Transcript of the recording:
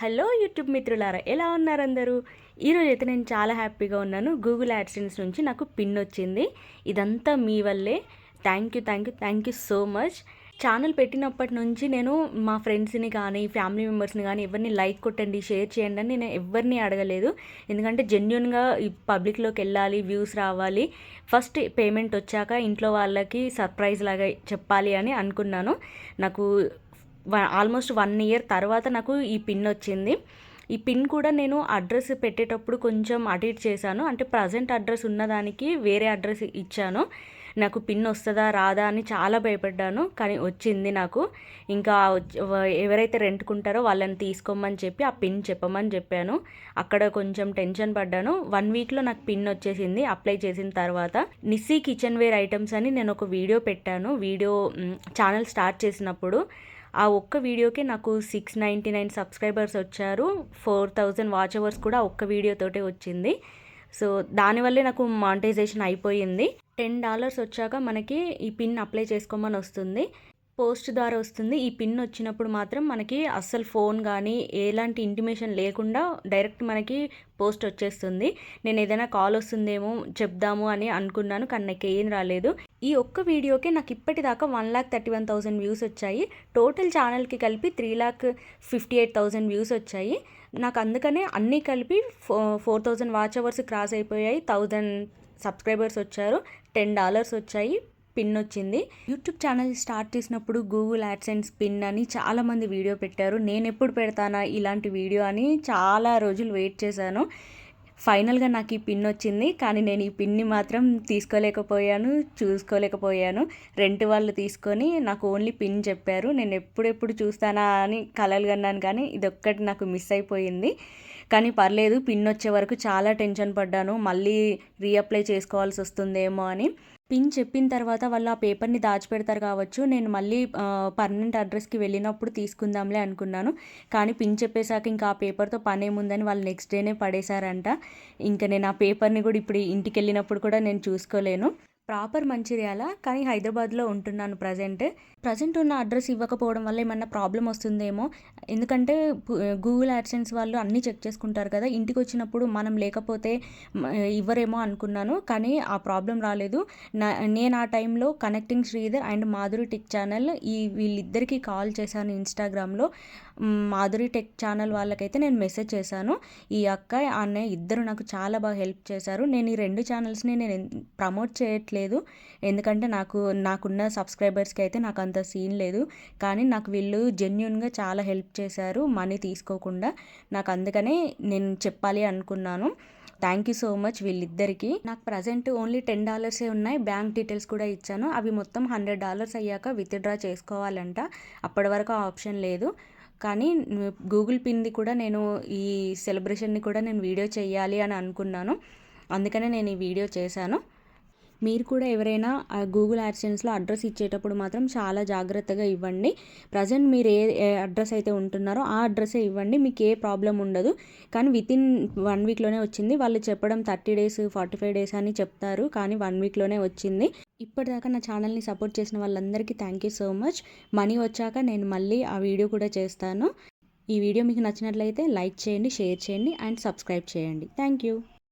Hello YouTube మిత్రులారా ఎలా ఉన్నారు అందరూ? ఈరోజు అయితే నేను చాలా హ్యాపీగా ఉన్నాను. గూగుల్ యాడ్సెన్స్ నుంచి నాకు పిన్ వచ్చింది. ఇదంతా మీ వల్లే. Thank you thank you thank you so much channel పెట్టినప్పటి నుంచి నేను మా ఫ్రెండ్స్ని కానీ ఫ్యామిలీ మెంబర్స్ని కానీ ఎవరిని లైక్ కొట్టండి షేర్ చేయండి అని నేను ఎవరిని అడగలేదు. ఎందుకంటే జెన్యున్గా ఈ పబ్లిక్లోకి వెళ్ళాలి వ్యూస్ రావాలి. ఫస్ట్ పేమెంట్ వచ్చాక ఇంట్లో వాళ్ళకి సర్ప్రైజ్ లాగా చెప్పాలి అని అనుకున్నాను. నాకు ఆల్మోస్ట్ వన్ ఇయర్ తర్వాత నాకు ఈ పిన్ వచ్చింది. ఈ పిన్ కూడా నేను అడ్రస్ పెట్టేటప్పుడు కొంచెం అటు ఇటు చేశాను. అంటే ప్రజెంట్ అడ్రస్ ఉన్నదానికి వేరే అడ్రస్ ఇచ్చాను. నాకు పిన్ వస్తుందా రాదా అని చాలా భయపడ్డాను. కానీ వచ్చింది నాకు. ఇంకా ఎవరైతే రెంట్కుంటారో వాళ్ళని తీసుకోమని చెప్పి ఆ పిన్ చెప్పమని చెప్పాను. అక్కడ కొంచెం టెన్షన్ పడ్డాను. వన్ వీక్లో నాకు పిన్ వచ్చేసింది. అప్లై చేసిన తర్వాత నిస్సీ కిచెన్ వేర్ ఐటమ్స్ అని నేను ఒక వీడియో పెట్టాను. వీడియో ఛానల్ స్టార్ట్ చేసినప్పుడు ఆ ఒక్క వీడియోకి నాకు సిక్స్ నైంటీ నైన్ సబ్స్క్రైబర్స్ వచ్చారు. ఫోర్ థౌజండ్ వాచ్ అవర్స్ కూడా ఒక్క వీడియోతోటే వచ్చింది. సో దానివల్లే నాకు మానిటైజేషన్ అయిపోయింది. టెన్ డాలర్స్ వచ్చాక మనకి ఈ పిన్ అప్లై చేసుకోమని వస్తుంది. పోస్ట్ ద్వారా వస్తుంది. ఈ పిన్ వచ్చినప్పుడు మాత్రం మనకి అస్సలు ఫోన్ కానీ ఎలాంటి ఇంటిమేషన్ లేకుండా డైరెక్ట్ మనకి పోస్ట్ వచ్చేస్తుంది. నేను ఏదైనా కాల్ వస్తుందేమో చెప్దాము అని అనుకున్నాను కానీ నాకు ఏం రాలేదు. ఈ ఒక్క వీడియోకే నాకు ఇప్పటిదాకా one lakh thirty one thousand views వచ్చాయి. టోటల్ ఛానల్కి కలిపి three lakh fifty eight thousand views వచ్చాయి. నాకు అందుకనే అన్నీ కలిపి four four thousand watch hours cross అయిపోయాయి. థౌజండ్ సబ్స్క్రైబర్స్ వచ్చారు. టెన్ డాలర్స్ వచ్చాయి. పిన్ వచ్చింది. యూట్యూబ్ ఛానల్ స్టార్ట్ చేసినప్పుడు గూగుల్ యాడ్సెన్స్ పిన్ అని చాలామంది వీడియో పెట్టారు. నేను ఎప్పుడు పెడతానా ఇలాంటి వీడియో అని చాలా రోజులు వెయిట్ చేశాను. ఫైనల్గా నాకు ఈ పిన్ వచ్చింది కానీ నేను ఈ పిన్ని మాత్రం తీసుకోలేకపోయాను చూసుకోలేకపోయాను. రెంట్ వాళ్ళు తీసుకొని నాకు ఓన్లీ పిన్ చెప్పారు. నేను ఎప్పుడెప్పుడు చూస్తానా అని కలలు కన్నాను కానీ ఇది ఒక్కటి నాకు మిస్ అయిపోయింది. కానీ పర్లేదు పిన్ వచ్చే వరకు చాలా టెన్షన్ పడ్డాను. మళ్ళీ రీఅప్లై చేసుకోవాల్సి వస్తుందేమో అని. పిన్ చెప్పిన తర్వాత వాళ్ళు ఆ పేపర్ని దాచిపెడతారు కావచ్చు. నేను మళ్ళీ పర్మనెంట్ అడ్రస్కి వెళ్ళినప్పుడు తీసుకుందాంలే అనుకున్నాను. కానీ పిన్ చెప్పేశాక ఇంకా ఆ పేపర్తో పని ఏముందని వాళ్ళు నెక్స్ట్ డేనే పడేశారంట. ఇంకా నేను ఆ పేపర్ని కూడా ఇప్పుడు ఇంటికి వెళ్ళినప్పుడు కూడా నేను చూసుకోలేను. ప్రాపర్ మంచిర్యాల కానీ హైదరాబాద్లో ఉంటున్నాను ప్రజెంట్. ప్రజెంట్ ఉన్న అడ్రస్ ఇవ్వకపోవడం వల్ల ఏమన్నా ప్రాబ్లం వస్తుందేమో. ఎందుకంటే గూగుల్ యాడ్సెన్స్ వాళ్ళు అన్నీ చెక్ చేసుకుంటారు కదా. ఇంటికి వచ్చినప్పుడు మనం లేకపోతే ఇవ్వరేమో అనుకున్నాను కానీ ఆ ప్రాబ్లం రాలేదు. నా నేను ఆ టైంలో connecting Sridhar and Madhuri tick channel ఈ వీళ్ళిద్దరికీ కాల్ చేశాను ఇన్స్టాగ్రామ్లో. మాధురి టెక్ ఛానల్ వాళ్ళకైతే నేను మెసేజ్ చేశాను. ఈ అక్క అన్నయ్య ఇద్దరు నాకు చాలా బాగా హెల్ప్ చేశారు. నేను ఈ రెండు ఛానల్స్ని నేను ప్రమోట్ చేయట్లేదు. ఎందుకంటే నాకు నాకున్న సబ్స్క్రైబర్స్కి అయితే నాకు అంత సీన్ లేదు. కానీ నాకు వీళ్ళు జెన్యున్గా చాలా హెల్ప్ చేశారు మనీ తీసుకోకుండా. నాకు అందుకనే నేను చెప్పాలి అనుకున్నాను. థ్యాంక్ యూ సో మచ్ వీళ్ళిద్దరికీ. నాకు ప్రజెంట్ ఓన్లీ టెన్ డాలర్సే ఉన్నాయి. బ్యాంక్ డీటెయిల్స్ కూడా ఇచ్చాను. అవి మొత్తం హండ్రెడ్ డాలర్స్ అయ్యాక విత్డ్రా చేసుకోవాలంట. అప్పటి వరకు ఆప్షన్ లేదు. కానీ గూగుల్ పిన్ది కూడా నేను ఈ సెలబ్రేషన్ని కూడా నేను వీడియో చేయాలి అని అనుకున్నాను. అందుకనే నేను ఈ వీడియో చేశాను. మీరు కూడా ఎవరైనా గూగుల్ యాడ్సెన్స్లో అడ్రస్ ఇచ్చేటప్పుడు మాత్రం చాలా జాగ్రత్తగా ఇవ్వండి. ప్రజెంట్ మీరు ఏ అడ్రస్ అయితే ఉంటున్నారో ఆ అడ్రస్సే ఇవ్వండి. మీకు ఏ ప్రాబ్లం ఉండదు. కానీ విత్ ఇన్ వన్ వీక్లోనే వచ్చింది. వాళ్ళు చెప్పడం thirty days forty five days అని చెప్తారు. కానీ వన్ వీక్లోనే వచ్చింది. ఇప్పటిదాకా నా ఛానల్ని సపోర్ట్ చేసిన వాళ్ళందరికీ thank you so much money వచ్చాక నేను మళ్ళీ ఆ వీడియో కూడా చేస్తాను. ఈ వీడియో మీకు నచ్చినట్లయితే లైక్ చేయండి షేర్ చేయండి అండ్ సబ్స్క్రైబ్ చేయండి. Thank you